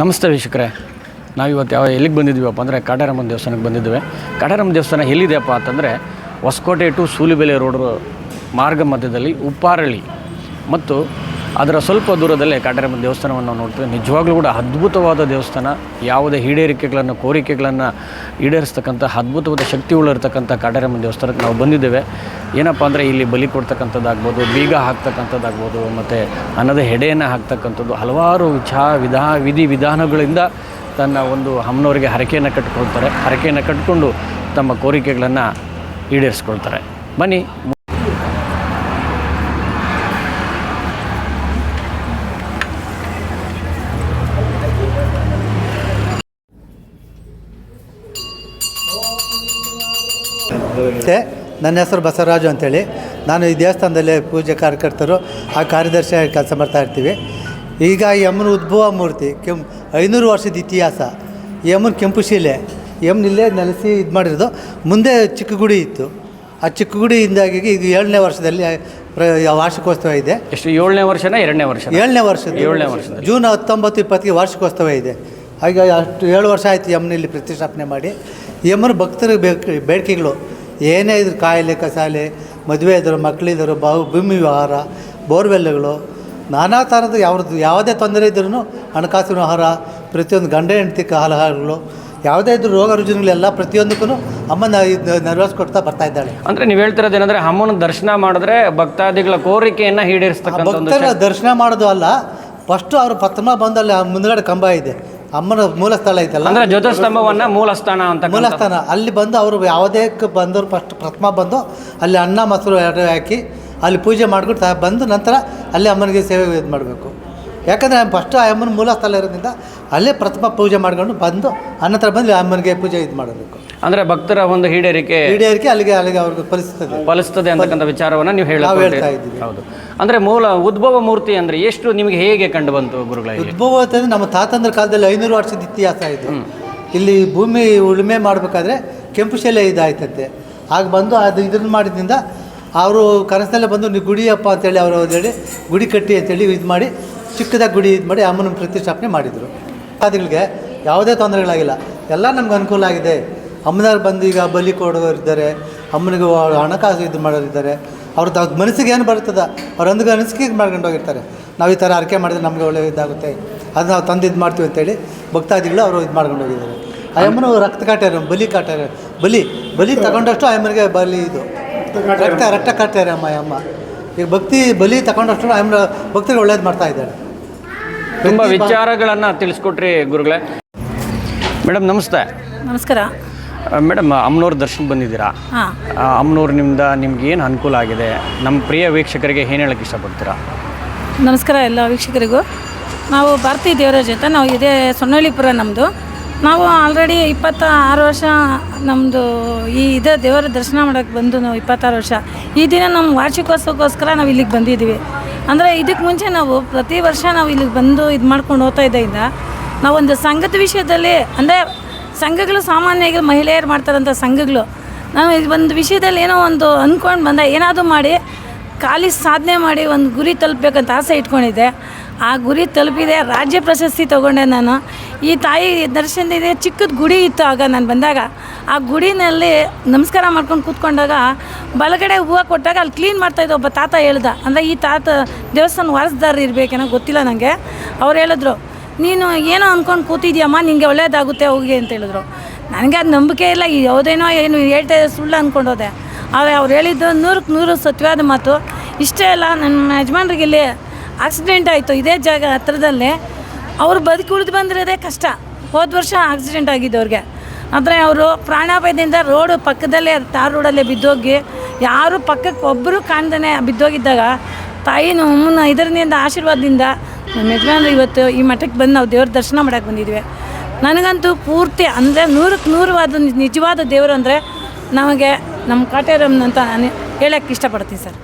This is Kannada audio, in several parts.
ನಮಸ್ತೆ ವೀಕ್ಷಕರೇ. ನಾವಿವತ್ತು ಯಾವ ಎಲ್ಲಿಗೆ ಬಂದಿದ್ದೀವಪ್ಪ ಅಂದರೆ ಕಾಟಾರಮ್ಮನ ದೇವಸ್ಥಾನಕ್ಕೆ ಬಂದಿದ್ದೇವೆ. ಕಾಟಾರಮ್ಮ ದೇವಸ್ಥಾನ ಎಲ್ಲಿದೆಯಪ್ಪ ಅಂತಂದರೆ ಹೊಸಕೋಟೆ ಟು ಸೂಲಿಬೆಲೆ ರೋಡ್ ಮಾರ್ಗ ಮಧ್ಯದಲ್ಲಿ ಉಪ್ಪಾರಳ್ಳಿ ಮತ್ತು ಅದರ ಸ್ವಲ್ಪ ದೂರದಲ್ಲೇ ಕಾಟಾರಮ್ಮನ ದೇವಸ್ಥಾನವನ್ನು ನಾವು ನೋಡ್ತೇವೆ. ನಿಜವಾಗ್ಲೂ ಕೂಡ ಅದ್ಭುತವಾದ ದೇವಸ್ಥಾನ. ಯಾವುದೇ ಈಡೇರಿಕೆಗಳನ್ನು, ಕೋರಿಕೆಗಳನ್ನು ಈಡೇರಿಸ್ತಕ್ಕಂಥ, ಅದ್ಭುತವಾದ ಶಕ್ತಿ ಉಳ್ಳಿರ್ತಕ್ಕಂಥ ಕಾಟಾರಮ್ಮನ ದೇವಸ್ಥಾನಕ್ಕೆ ನಾವು ಬಂದಿದ್ದೇವೆ. ಏನಪ್ಪ ಅಂದರೆ ಇಲ್ಲಿ ಬಲಿ ಕೊಡ್ತಕ್ಕಂಥದ್ದಾಗ್ಬೋದು, ಬೀಗ ಹಾಕ್ತಕ್ಕಂಥದ್ದಾಗ್ಬೋದು, ಮತ್ತು ಅನ್ನದ ಹೆಡೆಯನ್ನು ಹಾಕ್ತಕ್ಕಂಥದ್ದು, ಹಲವಾರು ವಿಚಾ, ವಿಧಾ, ವಿಧಿ ವಿಧಾನಗಳಿಂದ ತನ್ನ ಒಂದು ಅಮ್ಮನವರಿಗೆ ಹರಕೆಯನ್ನು ಕಟ್ಟಿಕೊಳ್ತಾರೆ. ಹರಕೆಯನ್ನು ಕಟ್ಟಿಕೊಂಡು ತಮ್ಮ ಕೋರಿಕೆಗಳನ್ನು ಈಡೇರಿಸ್ಕೊಳ್ತಾರೆ. ಬನ್ನಿ. ನಮಸ್ತೆ ನನ್ನ ಹೆಸರು ಬಸವರಾಜು ಅಂತೇಳಿ. ನಾನು ಈ ದೇವಸ್ಥಾನದಲ್ಲಿ ಪೂಜೆ ಕಾರ್ಯಕರ್ತರು ಆ ಕಾರ್ಯದರ್ಶಿಯಾಗಿ ಕೆಲಸ ಮಾಡ್ತಾ ಇರ್ತೀವಿ. ಈಗ ಯಮನ ಉದ್ಭವ ಮೂರ್ತಿ ಕೆಂ ಐನೂರು ವರ್ಷದ ಇತಿಹಾಸ. ಯಮನ್ ಕೆಂಪು ಶಿಲೆ. ಯಮನಿಲ್ಲೇ ನೆಲೆಸಿ ಇದು ಮಾಡಿರೋದು. ಮುಂದೆ ಚಿಕ್ಕ ಗುಡಿ ಇತ್ತು. ಆ ಚಿಕ್ಕ ಗುಡಿಯಿಂದಾಗಿ ಈಗ ಏಳನೇ ವರ್ಷದಲ್ಲಿ ಪ್ರ ವಾರ್ಷಿಕೋತ್ಸವ ಇದೆ. ಎಷ್ಟು ಏಳನೇ ವರ್ಷನ ಎರಡನೇ ವರ್ಷ ಏಳನೇ ವರ್ಷದ ಏಳನೇ ವರ್ಷ ಜೂನ್ ಹತ್ತೊಂಬತ್ತು ಇಪ್ಪತ್ತಿಗೆ ವಾರ್ಷಿಕೋತ್ಸವ ಇದೆ. ಹಾಗೆ ಅಷ್ಟು ಏಳು ವರ್ಷ ಆಯಿತು ಯಮನಲ್ಲಿ ಪ್ರತಿಷ್ಠಾಪನೆ ಮಾಡಿ. ಯಮನ ಭಕ್ತರ ಬೇಕು ಬೇಡಿಕೆಗಳು. ಏನೇ ಇದ್ರು ಕಾಯಿಲೆ ಕಸಾಲೆ ಮದುವೆ ಇದ್ದರು ಮಕ್ಕಳಿದ್ದರು ಬಹು ಭೂಮಿ ವ್ಯವಹಾರ ಬೋರ್ವೆಲ್ಗಳು ನಾನಾ ಥರದ ಯಾವ್ದು ಯಾವುದೇ ತೊಂದರೆ ಇದ್ರೂ ಹಣಕಾಸಿನ ವ್ಯವಹಾರ ಪ್ರತಿಯೊಂದು ಗಂಡ ಹೆಂಡತಿ ಕಾಲಹಾರಗಳು ಯಾವುದೇ ಇದ್ರೂ ರೋಗ ರುಜಿನಗಳೆಲ್ಲ ಪ್ರತಿಯೊಂದಕ್ಕೂ ಅಮ್ಮನ ಕೊಡ್ತಾ ಬರ್ತಾ ಇದ್ದಾಳೆ. ಅಂದರೆ ನೀವು ಹೇಳ್ತಿರೋದು ಏನಂದರೆ ಅಮ್ಮನ ದರ್ಶನ ಮಾಡಿದ್ರೆ ಭಕ್ತಾದಿಗಳ ಕೋರಿಕೆಯನ್ನು ಈಡೇರಿಸ್ತಕ್ಕಂಥ ಭಕ್ತರ ದರ್ಶನ ಮಾಡೋದು ಅಲ್ಲ ಫಸ್ಟು ಅವರು ಪತ್ರಮ ಬಂದಲ್ಲಿ ಮುಂದ್ಗಡೆ ಕಂಬ ಇದೆ. ಅಮ್ಮನ ಮೂಲ ಸ್ಥಳ ಐತಲ್ಲ? ಅಂದ್ರೆ ಜ್ಯೋತಿಸ್ತಂಭವನ್ನ ಮೂಲಸ್ಥಾನ ಅಂತ ಮೂಲಸ್ಥಾನ. ಅಲ್ಲಿ ಬಂದು ಅವರು ಯಾವುದೇ ಬಂದವರು ಫಸ್ಟ್ ಪ್ರಥಮ ಬಂದು ಅಲ್ಲಿ ಅನ್ನ ಮೊಸರು ಎರಡು ಹಾಕಿ ಅಲ್ಲಿ ಪೂಜೆ ಮಾಡ್ಕೊಂಡು ಬಂದು ನಂತರ ಅಲ್ಲಿ ಅಮ್ಮನಿಗೆ ಸೇವೆ ಇದು ಮಾಡಬೇಕು. ಯಾಕಂದರೆ ಫಸ್ಟು ಆ ಅಮ್ಮನ ಮೂಲ ಸ್ಥಳ ಇರೋದ್ರಿಂದ ಅಲ್ಲೇ ಪ್ರಥಮ ಪೂಜೆ ಮಾಡ್ಕೊಂಡು ಬಂದು ಅನಂತರ ಬಂದು ಅಮ್ಮನಿಗೆ ಪೂಜೆ ಇದು ಮಾಡಬೇಕು ಅಂದರೆ ಭಕ್ತರ ಒಂದು ಈಡೇರಿಕೆ ಈಡೇರಿಕೆ ಅಲ್ಲಿಗೆ ಅಲ್ಲಿಗೆ ಅವ್ರಿಗೆ ಪರಿಸ್ಥಿತಿ ಫಲಿಸ್ತದೆ ಅಂತಕ್ಕಂಥ ವಿಚಾರವನ್ನು ನೀವು ಹೇಳಿ ಹೇಳ್ತಾ ಇದ್ದೀವಿ. ಹೌದು. ಅಂದರೆ ಮೂಲ ಉದ್ಭವ ಮೂರ್ತಿ ಅಂದರೆ ಎಷ್ಟು ನಿಮಗೆ ಹೇಗೆ ಕಂಡು ಬಂತು ಗುರುಗಳ? ಉದ್ಭವ ಅಂತಂದರೆ ನಮ್ಮ ತಾತಂದ್ರ ಕಾಲದಲ್ಲಿ ಐನೂರು ವರ್ಷದ ಇತಿಹಾಸ ಇದು. ಇಲ್ಲಿ ಭೂಮಿ ಉಳುಮೆ ಮಾಡಬೇಕಾದ್ರೆ ಕೆಂಪು ಶಿಲೆ ಇದಾಯ್ತಂತೆ. ಆಗ ಬಂದು ಅದು ಇದನ್ನು ಮಾಡಿದ್ರಿಂದ ಅವರು ಕನಸಲ್ಲೇ ಬಂದು ನೀವು ಗುಡಿಯಪ್ಪ ಅಂತೇಳಿ ಅವರು ಹೇಳಿ ಗುಡಿ ಕಟ್ಟಿ ಅಂತೇಳಿ ಇದು ಮಾಡಿ ಚಿಕ್ಕದಾಗಿ ಗುಡಿ ಇದು ಮಾಡಿ ಅಮ್ಮನ ಪ್ರತಿಷ್ಠಾಪನೆ ಮಾಡಿದರು. ಭಕ್ತಾದಿಗಳಿಗೆ ಯಾವುದೇ ತೊಂದರೆಗಳಾಗಿಲ್ಲ. ಎಲ್ಲ ನಮ್ಗೆ ಅನುಕೂಲ ಆಗಿದೆ. ಅಮ್ಮನವ್ರು ಬಂದು ಈಗ ಬಲಿ ಕೊಡೋರಿದ್ದಾರೆ ಅಮ್ಮನಿಗೆ ಹಣಕಾಸು ಇದು ಮಾಡೋರು ಇದ್ದಾರೆ. ಅವ್ರ ಮನಸ್ಸಿಗೆ ಏನು ಬರ್ತದೆ ಅವ್ರ ಅಂದಿಗೆ ಅನಿಸಿಕೆ ಮಾಡ್ಕೊಂಡು ಹೋಗಿರ್ತಾರೆ. ನಾವು ಈ ಥರ ಅರಕೆ ಮಾಡಿದ್ರೆ ನಮಗೆ ಒಳ್ಳೆಯ ಇದಾಗುತ್ತೆ. ಅದು ನಾವು ತಂದು ಇದು ಮಾಡ್ತೀವಿ ಅಂತೇಳಿ ಭಕ್ತಾದಿಗಳು ಅವರು ಇದು ಮಾಡ್ಕೊಂಡು ಹೋಗಿದ್ದಾರೆ. ಆ ಅಮ್ಮನು ರಕ್ತ ಕಾಟ್ಯಾರ, ಬಲಿ ಕಾಟ್ಯಾರ. ಬಲಿ ಬಲಿ ತಗೊಂಡಷ್ಟು ಆ ಅಮ್ಮನಿಗೆ ಬಲಿ ಇದು. ರಕ್ತ ರಕ್ತ ಕಟ್ತಾರೆ ಅಮ್ಮ ಈ ಅಮ್ಮ. ಈಗ ಭಕ್ತಿ ಬಲಿ ತಗೊಂಡಷ್ಟು ಆ ಅಮ್ಮನ ಭಕ್ತರಿಗೆ ಒಳ್ಳೇದು ಮಾಡ್ತಾ ಇದ್ದಾಳೆ ತುಂಬ ವಿಚಾರಗಳನ್ನು ತಿಳಿಸ್ಕೊಟ್ರಿ ಗುರುಗಳೇ. ಮೇಡಮ್ ನಮಸ್ತೆ. ನಮಸ್ಕಾರ. ಮೇಡಮ್ ಅಮ್ಮನವ್ರ ದರ್ಶನ ಬಂದಿದ್ದೀರಾ? ಅಮ್ಮನವ್ರಿನಿಂದ ನಿಮ್ಗೆ ಏನು ಅನುಕೂಲ ಆಗಿದೆ? ನಮ್ಮ ಪ್ರಿಯ ವೀಕ್ಷಕರಿಗೆ ಏನು ಹೇಳಕ್ಕೆ ಇಷ್ಟಪಡ್ತೀರಾ? ನಮಸ್ಕಾರ ಎಲ್ಲ ವೀಕ್ಷಕರಿಗೂ. ನಾವು ಭಾರತೀಯ ದೇವರಾಜ್ ಅಂತ ನಾವು ಇದೇ ಸೊನ್ನಳ್ಳಿಪುರ ನಮ್ಮದು ನಾವು ಆಲ್ರೆಡಿ ಇಪ್ಪತ್ತ ಆರು ವರ್ಷ ನಮ್ಮದು ಈ ಇದೇ ದೇವರ ದರ್ಶನ ಮಾಡೋಕ್ಕೆ ಬಂದು ನಾವು ಇಪ್ಪತ್ತಾರು ವರ್ಷ. ಈ ದಿನ ನಮ್ಮ ವಾರ್ಷಿಕೋತ್ಸವಕ್ಕೋಸ್ಕರ ನಾವು ಇಲ್ಲಿಗೆ ಬಂದಿದ್ದೀವಿ ಅಂದರೆ ಇದಕ್ಕೆ ಮುಂಚೆ ನಾವು ಪ್ರತಿ ವರ್ಷ ನಾವು ಇಲ್ಲಿಗೆ ಬಂದು ಇದು ಮಾಡ್ಕೊಂಡು ಹೋಗ್ತಾ ಇದ್ದರಿಂದ ನಾವೊಂದು ಸಂಘದ ವಿಷಯದಲ್ಲಿ ಅಂದರೆ ಸಂಘಗಳು ಸಾಮಾನ್ಯವಾಗಿ ಮಹಿಳೆಯರು ಮಾಡ್ತಾರಂಥ ಸಂಘಗಳು. ನಾವು ಇದು ಒಂದು ವಿಷಯದಲ್ಲಿ ಏನೋ ಒಂದು ಅಂದ್ಕೊಂಡು ಬಂದ ಏನಾದರೂ ಮಾಡಿ ಖಾಲಿ ಸಾಧನೆ ಮಾಡಿ ಒಂದು ಗುರಿ ತಲುಪಬೇಕಂತ ಆಸೆ ಇಟ್ಕೊಂಡಿದ್ದೆ. ಆ ಗುರಿ ತಲುಪಿದೆ. ರಾಜ್ಯ ಪ್ರಶಸ್ತಿ ತೊಗೊಂಡೆ ನಾನು. ಈ ತಾಯಿ ದರ್ಶನದಿದೆ ಚಿಕ್ಕದ ಗುಡಿ ಇತ್ತು ಆಗ ನಾನು ಬಂದಾಗ. ಆ ಗುಡಿನಲ್ಲಿ ನಮಸ್ಕಾರ ಮಾಡ್ಕೊಂಡು ಕೂತ್ಕೊಂಡಾಗ ಬಲಗಡೆ ಹೂವು ಕೊಟ್ಟಾಗ ಅಲ್ಲಿ ಕ್ಲೀನ್ ಮಾಡ್ತಾಯಿದ್ದ ಒಬ್ಬ ತಾತ ಹೇಳ್ದ. ಅಂದರೆ ಈ ತಾತ ದೇವಸ್ಥಾನ ವಾರಸ್ದಾರ ಇರಬೇಕೇನೋ ಗೊತ್ತಿಲ್ಲ ನನಗೆ ಅವ್ರು ಹೇಳಿದ್ರು, ನೀನು ಏನೋ ಅಂದ್ಕೊಂಡು ಕೂತಿದ್ಯಮ್ಮ ನಿನಗೆ ಒಳ್ಳೇದಾಗುತ್ತೆ, ಹೋಗಿ, ಅಂತ ಹೇಳಿದ್ರು. ನನಗೆ ಅದು ನಂಬಿಕೆ ಇಲ್ಲ. ಯಾವುದೇನೋ ಏನು ಹೇಳ್ತಾ ಸುಳ್ಳು ಅಂದ್ಕೊಂಡು ಹೋದೆ ಆದರೆ ಅವ್ರು ಹೇಳಿದ್ದು ನೂರಕ್ಕೆ ನೂರು ಸತ್ಯವಾದ ಮಾತು. ಇಷ್ಟೇ ಅಲ್ಲ, ನನ್ನ ಯಜಮಾನ್ರಿಗೆ ಇಲ್ಲಿ ಆಕ್ಸಿಡೆಂಟ್ ಆಯಿತು, ಇದೇ ಜಾಗ ಹತ್ರದಲ್ಲೇ. ಅವರು ಬದುಕಿ ಉಳಿದು ಬಂದಿರೋದೇ ಕಷ್ಟ. ಹೋದ ವರ್ಷ ಆಕ್ಸಿಡೆಂಟ್ ಆಗಿದ್ದು ಅವ್ರಿಗೆ ಆದರೆ ಅವರು ಪ್ರಾಣಾಪಾಯದಿಂದ ರೋಡು ಪಕ್ಕದಲ್ಲೇ, ತಾರ್ ರೋಡಲ್ಲೇ ಬಿದ್ದೋಗಿ, ಯಾರು ಪಕ್ಕಕ್ಕೆ ಒಬ್ಬರು ಕಾಣ್ದೇ ಬಿದ್ದೋಗಿದ್ದಾಗ, ತಾಯಿನ ಅಮ್ಮನ ಇದರಿಂದ ಆಶೀರ್ವಾದದಿಂದ ನಮ್ಮ ಯಜಮಾನ್ರು ಇವತ್ತು ಈ ಮಠಕ್ಕೆ ಬಂದು ನಾವು ದೇವ್ರ ದರ್ಶನ ಮಾಡೋಕ್ಕೆ ಬಂದಿದ್ವಿ. ನನಗಂತೂ ಪೂರ್ತಿ ಅಂದರೆ ನೂರಕ್ಕೆ ನೂರವಾದ ನಿಜವಾದ ದೇವರು ಅಂದರೆ ನಮಗೆ ನಮ್ಮ ಕಾಟೇರಮ್ಮನಂತ ನಾನು ಹೇಳೋಕ್ಕೆ ಇಷ್ಟಪಡ್ತೀನಿ ಸರ್.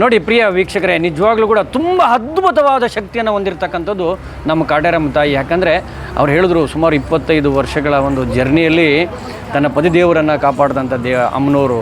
ನೋಡಿ ಪ್ರಿಯ ವೀಕ್ಷಕರೇ, ನಿಜವಾಗ್ಲೂ ಕೂಡ ತುಂಬ ಅದ್ಭುತವಾದ ಶಕ್ತಿಯನ್ನು ಹೊಂದಿರತಕ್ಕಂಥದ್ದು ನಮ್ಮ ಕಾಟೇರಮ್ಮ ತಾಯಿ. ಯಾಕಂದರೆ ಅವ್ರು ಹೇಳಿದ್ರು, ಸುಮಾರು ಇಪ್ಪತ್ತೈದು ವರ್ಷಗಳ ಒಂದು ಜರ್ನಿಯಲ್ಲಿ ತನ್ನ ಪತಿದೇವರನ್ನು ಕಾಪಾಡಿದಂಥ ದೇ ಅಮ್ಮನವರು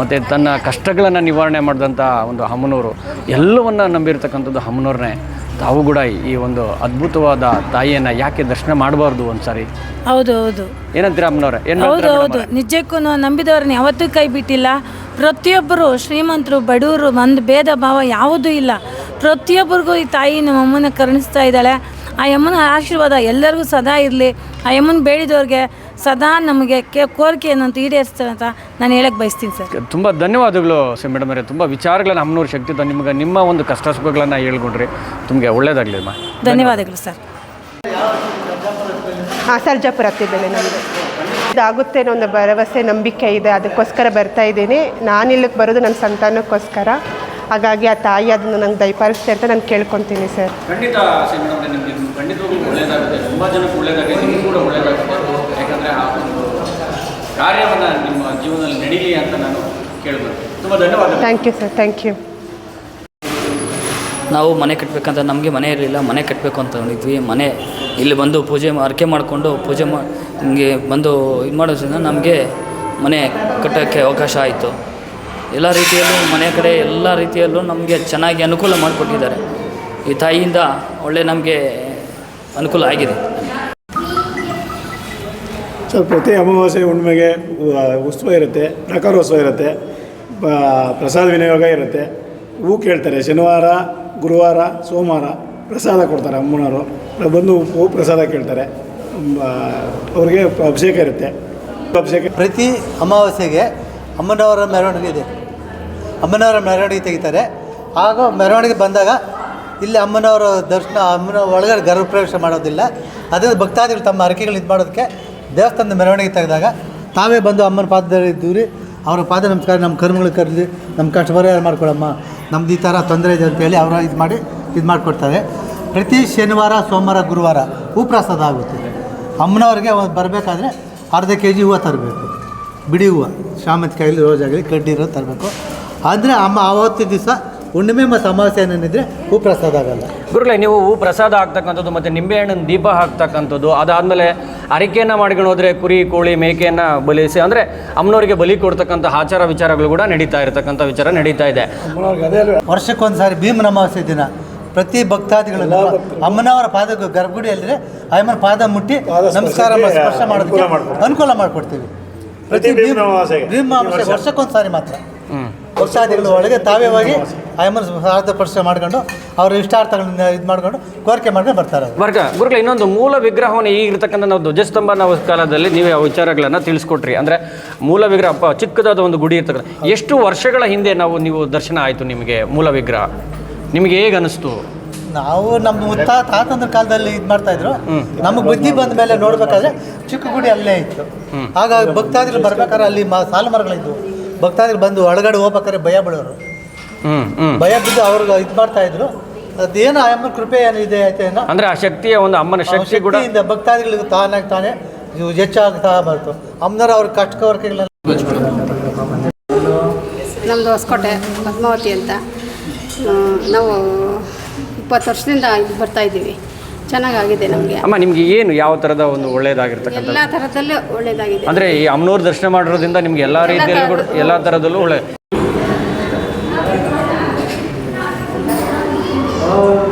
ಮತ್ತು ತನ್ನ ಕಷ್ಟಗಳನ್ನು ನಿವಾರಣೆ ಮಾಡಿದಂಥ ಒಂದು ಹಮ್ಮನೂರು ಎಲ್ಲವನ್ನು ನಂಬಿರ್ತಕ್ಕಂಥದ್ದು ಹಮ್ಮನೂರನ್ನೇ ತಾವು ಕೂಡ ಈ ಒಂದು ಅದ್ಭುತವಾದ ತಾಯಿಯನ್ನು ಯಾಕೆ ದರ್ಶನ ಮಾಡಬಾರ್ದು ಒಂದು ಸಾರಿ ಹೌದು ಹೌದು. ಏನಂತೀರ ಅಮ್ಮನವ್ರೆ? ಏನು ಹೌದು ಹೌದು. ನಿಜಕ್ಕೂ ನಂಬಿದವ್ರನ್ನ ಯಾವತ್ತೂ ಕೈ ಬಿಟ್ಟಿಲ್ಲ. ಪ್ರತಿಯೊಬ್ಬರು ಶ್ರೀಮಂತರು ಬಡವರು ಒಂದು ಭೇದ ಭಾವ ಯಾವುದೂ ಇಲ್ಲ. ಪ್ರತಿಯೊಬ್ಬರಿಗೂ ಈ ತಾಯಿ ನಮ್ಮ ಅಮ್ಮನ ಕರುಣಿಸ್ತಾ ಇದ್ದಾಳೆ. ಆ ಯಮ್ಮನ ಆಶೀರ್ವಾದ ಎಲ್ಲರಿಗೂ ಸದಾ ಇರಲಿ. ಆ ಯಮ್ಮನ ಬೇಡಿದವ್ರಿಗೆ ಸದಾ ನಮಗೆ ಕೆ ಕೋರಿಕೆ ಏನಂತ ಈಡೇರಿಸ್ತಾರೆ ಅಂತ ನಾನು ಹೇಳಕ್ಕೆ ಬಯಸ್ತೀನಿ ಸರ್. ತುಂಬ ಧನ್ಯವಾದಗಳು ಸಿ ಮೇಡಮ್ ಅವರೇ. ತುಂಬ ವಿಚಾರಗಳನ್ನು ಅಮ್ಮನವ್ರ ಶಕ್ತಿ ನಿಮ್ಗೆ ನಿಮಗೆ ನಿಮ್ಮ ಒಂದು ಕಷ್ಟ ಸುಖಗಳನ್ನು ಹೇಳ್ಕೊಂಡ್ರಿ. ನಿಮಗೆ ಒಳ್ಳೇದಾಗಲಿ ಅಮ್ಮ. ಧನ್ಯವಾದಗಳು ಸರ್. ಹಾಂ ಸರ್ಜಾಪುರ ಆಗ್ತಿದ್ದೇನೆ ನಮಗೆ ಇದಾಗುತ್ತೆ ಅನ್ನೋ ಒಂದು ಭರವಸೆ ನಂಬಿಕೆ ಇದೆ. ಅದಕ್ಕೋಸ್ಕರ ಬರ್ತಾ ಇದ್ದೀನಿ. ನಾನು ಇಲ್ಲಿಗೆ ಬರೋದು ನನ್ನ ಸಂತಾನಕ್ಕೋಸ್ಕರ. ಹಾಗಾಗಿ ಆ ತಾಯಿ ಅದನ್ನು ನಂಗೆ ದಯಪಾಲಿಸ್ತೆ ಅಂತ ನಾನು ಕೇಳ್ಕೊತೀನಿ ಸರ್. ಖಂಡಿತ ಖಂಡಿತವಾಗ್ಲೂ ತುಂಬ ಜನಕ್ಕೆ ನಿಮಗೂ ಕೂಡ ಒಂದು ಕಾರ್ಯವನ್ನು ನಿಮ್ಮ ಜೀವನದಲ್ಲಿ ನಡೀಲಿ ಅಂತ ನಾನು ಕೇಳ್ಬೋದು ತುಂಬ ಧನ್ಯವಾದ thank you sir thank you ನಾವು ಮನೆ ಕಟ್ಟಬೇಕಂತ ನಮಗೆ ಮನೆ ಇರಲಿಲ್ಲ ಮನೆ ಕಟ್ಟಬೇಕು ಅಂತ ಅಂದಿದ್ವಿ. ಮನೆ ಇಲ್ಲಿ ಬಂದು ಪೂಜೆ ಅರಕೆ ಅರ್ಕೆ ಮಾಡಿಕೊಂಡು ಪೂಜೆ ಮಾ ಹಿಂಗೆ ಬಂದು ಇದು ಮಾಡೋದ್ರಿಂದ ನಮಗೆ ಮನೆ ಕಟ್ಟೋಕ್ಕೆ ಅವಕಾಶ ಆಯಿತು. ಎಲ್ಲ ರೀತಿಯಲ್ಲೂ ಮನೆ ಕಡೆ ಎಲ್ಲ ರೀತಿಯಲ್ಲೂ ನಮಗೆ ಚೆನ್ನಾಗಿ ಅನುಕೂಲ ಮಾಡಿಕೊಟ್ಟಿದ್ದಾರೆ. ಈ ತಾಯಿಯಿಂದ ಒಳ್ಳೆ ನಮಗೆ ಅನುಕೂಲ ಆಗಿದೆ. ಸೊ ಪ್ರತಿ ಅಮಾವಾಸ್ಯೆ ಹುಣ್ಣಿಮೆಗೆ ಉತ್ಸವ ಇರುತ್ತೆ ಪ್ರಕಾರೋತ್ಸವ ಇರುತ್ತೆ ಪ್ರಸಾದ ವಿನಿಯೋಗ ಇರುತ್ತೆ. ಹೂ ಕೇಳ್ತಾರೆ, ಶನಿವಾರ, ಗುರುವಾರ, ಸೋಮವಾರ ಪ್ರಸಾದ ಕೊಡ್ತಾರೆ ಅಮ್ಮನವರು. ಬಂದು ಹೂ ಪ್ರಸಾದ ಕೇಳ್ತಾರೆ. ಅವ್ರಿಗೆ ಅಭಿಷೇಕ ಇರುತ್ತೆ. ಅಭಿಷೇಕ ಪ್ರತಿ ಅಮಾವಾಸ್ಯೆಗೆ ಅಮ್ಮನವರ ಮೆರವಣಿಗೆ ಇದೆ. ಅಮ್ಮನವರ ಮೆರವಣಿಗೆ ತೆಗಿತಾರೆ. ಆಗ ಮೆರವಣಿಗೆ ಬಂದಾಗ ಇಲ್ಲಿ ಅಮ್ಮನವರ ದರ್ಶನ, ಅಮ್ಮನ ಒಳಗಡೆ ಗರ್ಭಪ್ರವೇಶ ಮಾಡೋದಿಲ್ಲ. ಅದರಿಂದ ಭಕ್ತಾದಿಗಳು ತಮ್ಮ ಹರಕೆಗಳು ಇದು ಮಾಡೋದಕ್ಕೆ ದೇವಸ್ಥಾನದ ಮೆರವಣಿಗೆ ತೆಗೆದಾಗ ತಾವೇ ಬಂದು ಅಮ್ಮನ ಪಾದದಲ್ಲಿ ದೂರಿ ಅವರ ಪಾದ ನಮಸ್ಕಾರ, ನಮ್ಮ ಕರ್ಮಗಳು ಕರೆದಿ ನಮ್ಮ ಕಷ್ಟ ಪರಿಹಾರ ಮಾಡ್ಕೊಳಮ್ಮ. ನಮ್ದು ಈ ಥರ ತೊಂದರೆ ಇದೆ ಅಂತೇಳಿ ಅವರು ಇದು ಮಾಡಿ, ಇದು ಮಾಡಿಕೊಡ್ತಾರೆ. ಪ್ರತಿ ಶನಿವಾರ, ಸೋಮವಾರ, ಗುರುವಾರ ಹೂ ಪ್ರಸಾದ ಆಗುತ್ತೆ. ಅಮ್ಮನವ್ರಿಗೆ ಬರಬೇಕಾದ್ರೆ ಅರ್ಧ ಕೆ ಜಿ ಹೂವು ತರಬೇಕು. ಬಿಡಿ ಹೂವು. ರೋಸ್ ಆಗಲಿ ಕಡ್ಡಿ ಇರೋದು ತರಬೇಕು. ಆದರೆ ಅಮ್ಮ ಆವತ್ತು ದಿವಸ ಹುಣ್ಣಿಮೆ ಮತ್ತು ಅಮಾವಾಸ್ಯೆ ಏನೇನಿದ್ರೆ ಹೂ ಪ್ರಸಾದ ಆಗಲ್ಲ. ಗುರುಗಳೇ ನೀವು ಹೂ ಪ್ರಸಾದ ಹಾಕ್ತಕ್ಕಂಥದ್ದು ಮತ್ತು ನಿಂಬೆಹಣ್ಣಿನ ದೀಪ ಹಾಕ್ತಕ್ಕಂಥದ್ದು ಅದಾದಮೇಲೆ ಅರಿಕೆಯನ್ನು ಮಾಡ್ಕೊಂಡು ಹೋದ್ರೆ ಕುರಿ ಕೋಳಿ ಮೇಕೆಯನ್ನು ಬಲಿಸಿ ಅಂದರೆ ಅಮ್ಮನವರಿಗೆ ಬಲಿ ಕೊಡ್ತಕ್ಕಂಥ ಆಚಾರ ವಿಚಾರಗಳು ಕೂಡ ನಡೀತಾ ಇರತಕ್ಕಂಥ ವಿಚಾರ ನಡೀತಾ ಇದೆ. ವರ್ಷಕ್ಕೊಂದ್ಸಾರಿ ಭೀಮನ ಅಮಾವಾಸ್ಯ ದಿನ. ಪ್ರತಿ ಭಕ್ತಾದಿಗಳು ಅಮ್ಮನವರ ಪಾದ ಗರ್ಭಗುಡಿಯಲ್ಲಿದ್ರೆ ಅಮ್ಮನ ಪಾದ ಮುಟ್ಟಿ ನಮಸ್ಕಾರ ಸ್ಪರ್ಶ ಮಾಡೋದಕ್ಕೆ ಅನುಕೂಲ ಮಾಡ್ಕೊಡ್ತೀವಿ. ಅನುಕೂಲ ಮಾಡಿಕೊಡ್ತೀವಿ. ಪ್ರತಿ. ಭೀಮ ವರ್ಷಕ್ಕೊಂದ್ಸಾರಿ ವರ್ಷಕ್ಕೊಂದು ಸಾರಿ ಮಾತ್ರ. ಹ್ಞೂ ಭಕ್ತಾದಿಗಳು ಒಳಗೆ ತಾವೇವಾಗಿ ಹೋಗಿ ಅಮ್ಮನ ಪಾದ ಸ್ಪರ್ಶ ಮಾಡ್ಕೊಂಡು ಅವ್ರ ಇಷ್ಟಾರ್ಥಗಳನ್ನ ಇದು ಮಾಡ್ಕೊಂಡು ಕೋರಿಕೆ ಮಾಡ್ಕೊಂಡು ಬರ್ತಾರೆ ಬರ್ಕ ವರ್ಗ ಗುರುಗಳ ಇನ್ನೊಂದು ಮೂಲ ವಿಗ್ರಹವನ್ನು ಈಗ ಇರ್ತಕ್ಕಂಥ ನಾವು ಧ್ವಜಸ್ತಂಭ ನಾವು ಕಾಲದಲ್ಲಿ ನೀವು ಆ ವಿಚಾರಗಳನ್ನು ತಿಳಿಸ್ಕೊಟ್ರಿ. ಅಂದರೆ ಮೂಲ ವಿಗ್ರಹ ಪ- ಚಿಕ್ಕದಾದ ಒಂದು ಗುಡಿ ಇರ್ತಕ್ಕಂಥ ಎಷ್ಟು ವರ್ಷಗಳ ಹಿಂದೆ ನಾವು ನೀವು ದರ್ಶನ ಆಯಿತು ನಿಮಗೆ ಮೂಲ ವಿಗ್ರಹ? ನಿಮಗೆ ಹೇಗೆ ಅನಿಸ್ತು? ನಾವು ನಮ್ಮ ಮುತ್ತ ತಾತಂದ್ರ ಕಾಲದಲ್ಲಿ ಇದು ಮಾಡ್ತಾ ಇದ್ರು. ನಮಗೆ ಬುದ್ಧಿ ಬಂದ ಮೇಲೆ ನೋಡ್ಬೇಕಾದ್ರೆ ಚಿಕ್ಕ ಗುಡಿ ಅಲ್ಲೇ ಇತ್ತು. ಆಗ ಭಕ್ತಾದಿಗಳು ಬರ್ಬೇಕಾದ್ರೆ ಅಲ್ಲಿ ಮ ಸಾಲು ಮರಗಳಿದ್ವು. ಭಕ್ತಾದಿಗಳು ಬಂದು ಒಳಗಡೆ ಹೋಗ್ಬೇಕಾದ್ರೆ ಭಯ ಬೀಳೋರು. ಹ್ಞೂ ಭಯ ಬಿದ್ದು ಅವ್ರಿಗೆ ಇದು ಮಾಡ್ತಾ ಇದ್ರು. ಅದೇನು ಆಯಮ್ಮ ಕೃಪೆ ಏನಿದೆ ಆಯ್ತು ಏನೋ? ಅಂದರೆ ಆ ಶಕ್ತಿಯ ಒಂದು ಅಮ್ಮನ ಶಕ್ತಿ ಕೂಡ ಶಕ್ತಿಯಿಂದ ಭಕ್ತಾದಿಗಳಿಗೆ ತಾನಾಗಿ ತಾನೇ ಇವು ಹೆಚ್ಚಾಗ್ತಾ ಬರ್ತು ಅಮ್ಮನವ್ರು ಅವ್ರ ಕಷ್ಟಕವರ್ಕೆಗಳನ್ನ ನಮ್ಮದು ಹೊಸಕೋಟೆ ಪದ್ಮಾವತಿ ಅಂತ. ನಾವು ಇಪ್ಪತ್ತು ವರ್ಷದಿಂದ ಇಲ್ಲಿ ಬರ್ತಾ ಇದ್ದೀವಿ. ಚೆನ್ನಾಗಾಗಿದೆ ನಮಗೆ. ಅಮ್ಮ ನಿಮಗೆ ಏನು ಯಾವ ಥರದ ಒಂದು ಒಳ್ಳೇದಾಗಿರ್ತಕ್ಕಂಥ ಎಲ್ಲ ಥರದಲ್ಲೂ ಒಳ್ಳೆಯದಾಗಿದೆ ಅಂದರೆ ಈ ಅಮ್ಮನವ್ರ ದರ್ಶನ ಮಾಡಿರೋದ್ರಿಂದ ನಿಮ್ಗೆ ಎಲ್ಲ ರೀತಿಯಲ್ಲೂ ಕೂಡ ಎಲ್ಲ ಥರದಲ್ಲೂ ಒಳ್ಳೆ 아.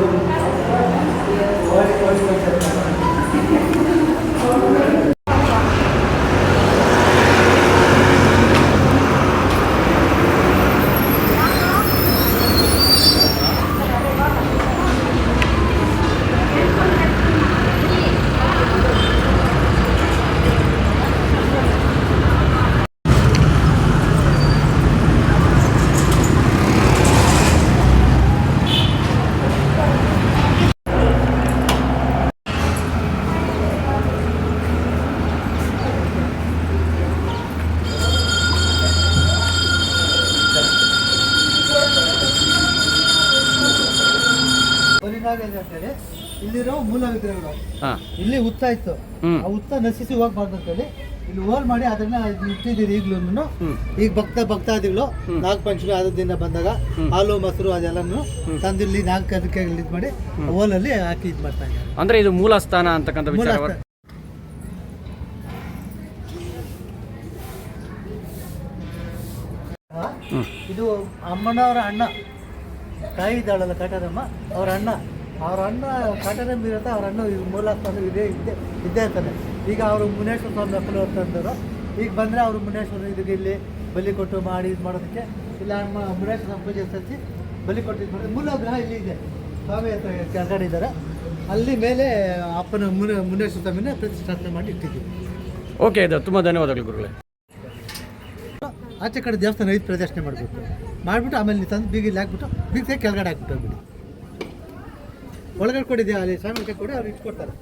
ಇಲ್ಲಿರೋ ಮೂಲ ವಿಗ್ರಹಗಳು ಹಾಂ. ಇಲ್ಲಿ ಹುತ್ತ ಇತ್ತು. ಆ ಹುತ್ತ ನಶಿಸಿ ಹೋಗ್ಬಾರ್ದು ಅಂತೇಳಿ ಇಲ್ಲಿ ಹೋಲ್ ಮಾಡಿ ಅದನ್ನ ಇಟ್ಟಿದ್ದೀರಿ ಈಗಲೂ ಈಗ ಭಕ್ತ ಭಕ್ತಾದಿಗಳು ನಾಗಪಂಚಮಿ ಆದ ದಿನ ಬಂದಾಗ ಹಾಲು ಮೊಸರು ಅದೆಲ್ಲನು ತಂದಿಲ್ಲಿ ನಾಲ್ಕು ಅದಕ್ಕೆ ಇದು ಮಾಡಿ ಹೋಲಲ್ಲಿ ಹಾಕಿ ಇದು ಮಾಡ್ತಾ ಇದ್ದಾರೆ. ಅಂದರೆ ಇದು ಮೂಲ ಸ್ಥಾನ ಅಂತಕ್ಕಂಥ ವಿಚಾರ ಇದು ಅಮ್ಮನವರ ಅಣ್ಣ. ತಾಯಿ ಇದ್ದಾಳಲ್ಲ ಕಟರಮ್ಮ ಅವ್ರ ಅಣ್ಣ. ಅವ್ರ ಅಣ್ಣ ಕಾಟಾರಮ್ಮ ಇರುತ್ತೆ ಅವ್ರ ಅಣ್ಣ ಇದು ಮೂಲಸ್ಥಾನ ಇದೇ ಇದ್ದೇ ಇದ್ದೇ ಇರ್ತಾನೆ ಈಗ ಅವರು ಮುನೇಶ್ವರ ಸ್ವಾಮಿ ಅಪ್ಪನ ಅಂತಂದರು ಈಗ ಬಂದರೆ ಅವರು ಮುನೇಶ್ವರ ಇದಕ್ಕೆ ಇಲ್ಲಿ ಬಲಿ ಕೊಟ್ಟು ಮಾಡಿ ಇದು ಮಾಡೋದಕ್ಕೆ. ಇಲ್ಲ ಅಮ್ಮ ಮುನೇಶ್ವರ ಸ್ವಾಮಿ ಪೂಜೆ ಸಚಿ ಬಲಿ ಕೊಟ್ಟು ಇದು ಮಾಡಿ ಮೂಲ ಗ್ರಹ ಇಲ್ಲಿ ಇದೆ. ಸ್ವಾಮಿ ಹತ್ರ ಕೆಳಗಡೆ ಇದ್ದಾರೆ ಅಲ್ಲಿ ಮೇಲೆ ಅಪ್ಪನ ಮುನ ಮುನೇಶ್ವರ ಸ್ವಾಮಿನ ಪ್ರತಿಷ್ಠಾಪನೆ ಮಾಡಿ ಇಟ್ಟಿದ್ದೀವಿ. ಓಕೆ ಇದು ತುಂಬ ಧನ್ಯವಾದಗಳು ಗುರುಗಳೇ. ಆಚೆ ಕಡೆ ದೇವಸ್ಥಾನ ಐದು ಪ್ರದರ್ಶನ ಮಾಡಬೇಕು ಮಾಡಿಬಿಟ್ಟು ಆಮೇಲೆ ನೀವು ತಂದು ಬೀಗಿಲ್ಲಿ ಹಾಕ್ಬಿಟ್ಟು ಬೀಗ ಕೆಳಗಡೆ ಹಾಕ್ಬಿಟ್ಟು ಹೋಗ್ಬಿಡಿ. ಒಳಗಡೆ ಕೊಡಿದ್ಯಾ ಅಲ್ಲಿ ಸ್ವಾಮಿ ಕೊಡಿ ಅವ್ರು ಇಟ್ಕೊಡ್ತಾರೆ.